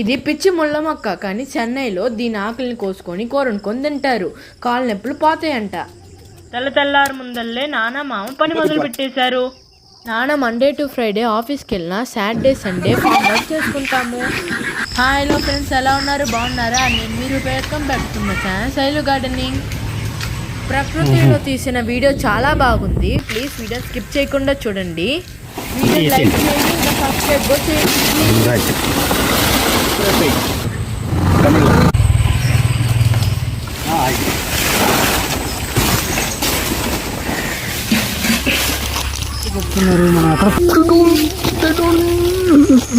ఇది పిచ్చి ముళ్ళ మొక్క కానీ చెన్నైలో దీని ఆకుల్ని కోసుకొని కూరనుకొని తింటారు కాళ్ళ నొప్పులు పోతాయంట. తెల్ల తెల్లారు ముందల్లే నాన్న మామ పని మొదలు పెట్టేశారు నాన్న మండే టు ఫ్రైడే ఆఫీస్కి వెళ్ళినా సాటర్డే సండే ఫామ్ వర్క్ చేసుకుంటాము. హాయ్ హలో ఫ్రెండ్స్ ఎలా ఉన్నారు? బాగున్నారా? నేను మీరు ఉపయోగం పెడుతున్న శైలు గార్డెనింగ్. ప్రకృతిలో తీసిన వీడియో చాలా బాగుంది. ప్లీజ్ వీడియో స్కిప్ చేయకుండా చూడండి. వీడియో లైక్ చేయండి ఇంకా సబ్స్క్రైబ్ కూడా చేయండి.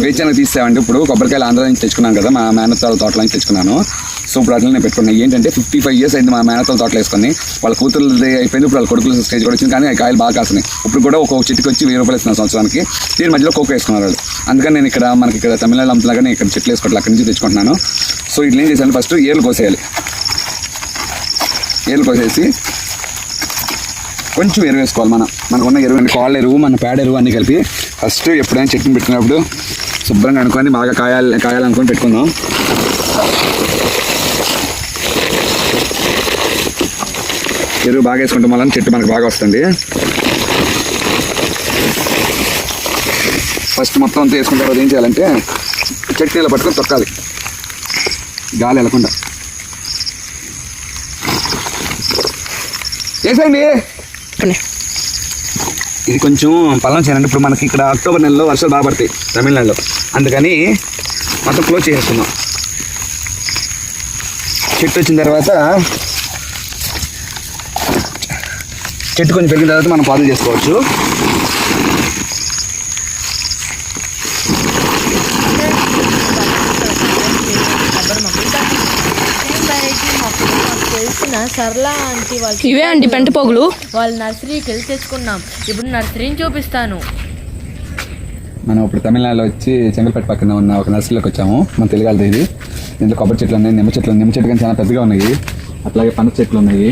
వేచానికి తీసేవండి ఇప్పుడు కొబ్బరికాయలు ఆంధ్ర నుంచి తెచ్చుకున్నాను కదా మా మేనత్తాల తోటల నుంచి తెచ్చుకున్నాను. సో ఇప్పుడు అట్లనే పెట్టుకున్నాను ఏంటంటే ఫిఫ్టీ ఫైవ్ ఇయర్స్ అయింది మా మేనత్తాల తోటలు వేసుకొని. వాళ్ళ కూతురు అయిపోయింది ఇప్పుడు వాళ్ళ కొడుకుల స్టేజ్ కూడా వచ్చింది. కానీ ఆ కాయలు బాగా కాసినాయి. ఇప్పుడు కూడా ఒక్కొక్క చెట్టుకి వచ్చి వెయ్యి రూపాయలు ఇస్తున్నాను సంవత్సరానికి. దీని మధ్యలో కోకో వేసుకున్నారు వాళ్ళు. అందుకని నేను ఇక్కడ మనకి ఇక్కడ తమిళనాడు అమ్ముతున్నాగానే ఇక్కడ చెట్లు వేసుకోవట్లే అక్కడి నుంచి తెచ్చుకుంటున్నాను. సో ఇట్లా ఏం చేశాను? ఫస్ట్ ఏర్లు కోసేయాలి. ఏర్లు కోసేసి కొంచెం ఎరువు వేసుకోవాలి మనం మనకున్న ఎరువు అంటే కాళ్ళ ఎరువు మన పేడ ఎరువు అన్ని కలిపి ఫస్ట్ ఎప్పుడైనా చెట్టుని పెట్టుకున్నప్పుడు శుభ్రంగా అనుకొని బాగా కాయాలి కాయాలనుకొని పెట్టుకుందాం. ఎరువు బాగా వేసుకుంటాం వల్ల చెట్టు మనకు బాగా వస్తుంది. ఫస్ట్ మొత్తం అంతా వేసుకున్న తర్వాత ఏం చేయాలంటే చెట్టు పట్టుకొని తొక్కాలి. గాలి వెళ్ళకుండా. వేసేయండి ఇది కొంచెం పల్లం చేయాలంటే ఇప్పుడు మనకి ఇక్కడ అక్టోబర్ నెలలో వర్షాలు బాగా పడతాయి తమిళనాడులో. అందుకని మొత్తం క్లోజ్ చేసేస్తున్నాం చెట్టు వచ్చిన తర్వాత చెట్టు కొంచెం పెరిగిన తర్వాత మనం పాదులు చేసుకోవచ్చు. సరళా ఆంటీ వాళ్ళు ఇవే అండి పెంట పోగులు? వాళ్ళ నర్సరీకి వెళ్ళి తెచ్చుకున్నాం. ఇప్పుడు నర్సరీని చూపిస్తాను. మనం ఇప్పుడు తమిళనాడులో వచ్చి చెంగల్పేట పక్కన ఉన్న ఒక నర్సరీలోకి వచ్చాము. మన తెలుగాలది ఇది. దీంట్లో కొబ్బరి చెట్లు ఉన్నాయి నిమ్మ చెట్లు నిమ్మ చెట్లు కానీ చాలా పెద్దగా ఉన్నాయి. అట్లాగే పనస చెట్లు ఉన్నాయి.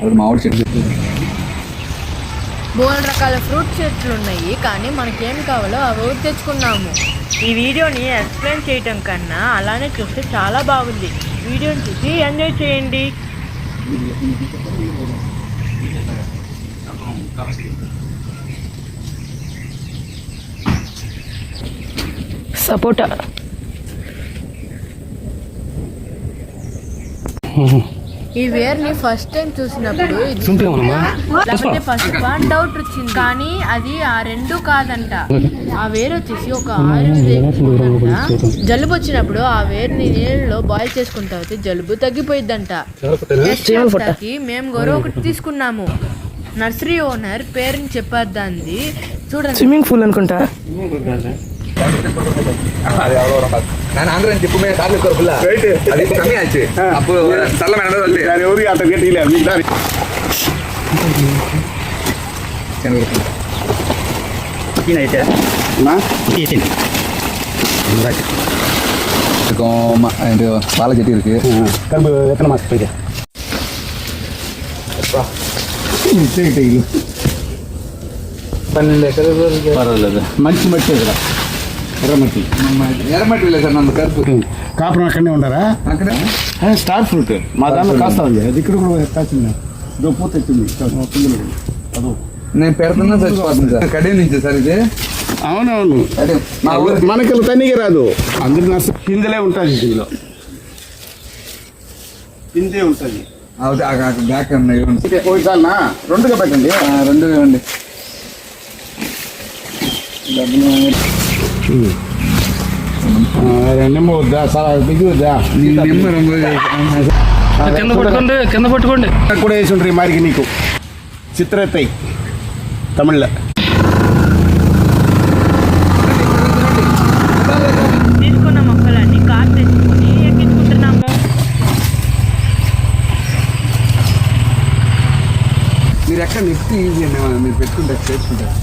అలాగే మామిడి చెట్లు. బోల్ రకాల ఫ్రూట్ చెట్లు ఉన్నాయి కానీ మనకేం కావాలో అవి తెచ్చుకున్నాము. ఈ వీడియోని ఎక్స్ప్లెయిన్ చేయటం కన్నా అలానే చూస్తే చాలా బాగుంది. వీడియోని చూసి ఎంజాయ్ చేయండి. సపోటా ఈ వేర్ని ఫస్ట్ టైం చూసినప్పుడు లేకపోతే పసుపా అని డౌట్ వచ్చింది. కానీ అది ఆ రెండు కాదంట. ఆ వేరు వచ్చేసి ఒక జలుబు వచ్చినప్పుడు ఆ వేరుని నీళ్ళలో బాయిల్ చేసుకున్న తర్వాత జలుబు తగ్గిపోయిద్దంట. మేము కూడా ఒకటి తీసుకున్నాము. నర్సరీ ఓనర్ పేరుని చెప్పొద్దంది. చూడండి. స్విమ్మింగ్ పూల్ అనుకుంటా. அது எவ்வளோ வரும் நான் ஆந்திரா எப்பவுமே கார்ல இருக்கிறப்பில்ல ரைட்டு அது அப்போ சல்ல மேடம் வந்து ஆட்டம் கேட்டீங்களே அப்படின்னு தான் இருக்கும் வாழை செட்டி இருக்கு. கரும்பு எத்தனை மாதம் போயிட்டு பன்னெண்டு பரவாயில்ல மடிச்சு மடிச்சு இருக்கிறேன் ఎర్రమట్టి. ఎర్రమట్టి. లేదు సార్ నమ్మ కరుపు. కాపురం అక్కడనే ఉండరా? అక్కడ? Star fruit. మా దాంట్లో కాస్తా ఉంది. అది ఇక్కడ కూడా కాసింది ఇదో పూత ఎత్తుంది. పిందులు అదో. నేను పెడుతున్నా చచ్చిపోతుంది సార్. కడే నుంచి సార్ ఇది. అవునవును. మనకి తనిగి రాదు. అందరి నర్సు పిందెలే ఉంటుంది దీనిలో పిందే ఉంటుంది బ్యాక్ ఉన్నాయి చాలనా? రెండుగా పెట్టండి. ఆ, రెండు ఇవ్వండి. నిమ్మ వద్దా బిగి వద్దా నిమ్మ కింద పట్టుకోండి కింద పట్టుకోండి కూడా వేసి ఉంటారు ఈ మారికి నీకు చిత్రతై తమిళ తీసుకున్న మొక్కలన్నీ కార్ తెచ్చుకొని ఎక్కించుకుంటున్నాము మీరు ఎక్కడ నెక్స్ట్ ఈజీ అండి మనం మీరు పెట్టుకుంటారు చేసుకుంటారు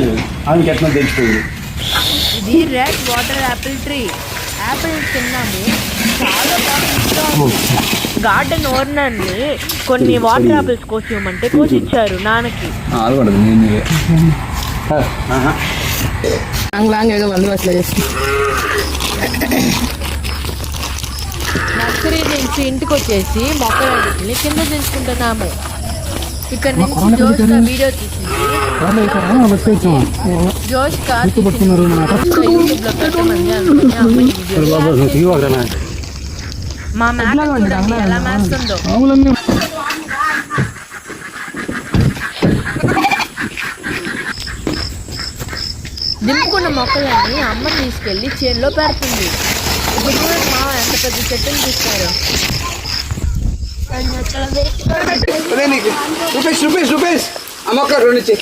ఉన్నాయి? ఆమెకి ఎట్లా తెలిసిపోయింది ఇది red water apple tree apple తిన్నాము. చాలా. గార్డెన్ ఓనర్ని కొన్ని వాటర్ యాపిల్స్ కోసి ఇవ్వమంటే కోసి ఇచ్చారు నాన్నకి. కూడా నేను లాంగ్ లాంగ్ ఏదో వంద చేసి నర్సరీ నుంచి ఇంటికి వచ్చేసి మొక్కలన్నింటిని కింద దించుకుంటున్నాము. ఇక్కడ నుంచి జోష్గా వీడియో తీసింది. జోష్గా. మా మేక చూడండి ఎలా మేస్తుందో దింపుకున్న మొక్కలన్నీ అమ్మ తీసుకెళ్ళి చేనులో పెడుతుంది ఇప్పుడు మా ఎంత పెద్ద చెట్టుని తీస్తారు. రూపేష్ రూపేష్ రూపేష్ అమ్మొక్క రెండు ఇచ్చి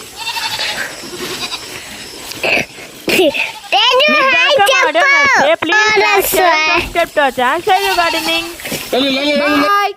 please subscribe to gardening boy